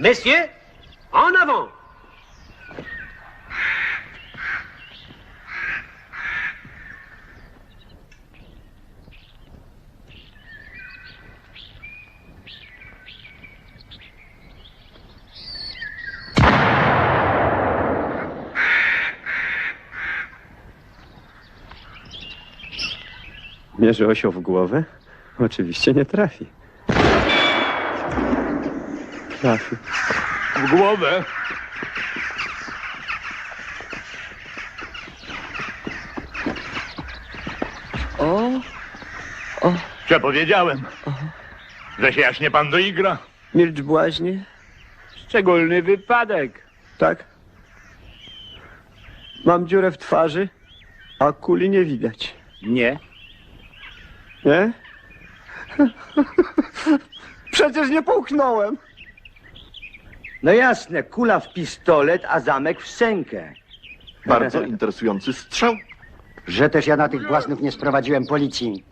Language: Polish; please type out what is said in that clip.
Messieurs, en avant Mierzy osioł w głowę? Oczywiście nie trafi. Trafi. W głowę. O, Co powiedziałem? Że się jaśnie pan doigra? milcz błaźnie. Szczególny wypadek. Tak. Mam dziurę w twarzy, a kuli nie widać. Nie. Nie? Przecież nie połknąłem. No jasne, kula w pistolet, a zamek w sękę. Bardzo interesujący strzał. Że też ja na tych błaznów nie sprowadziłem policji.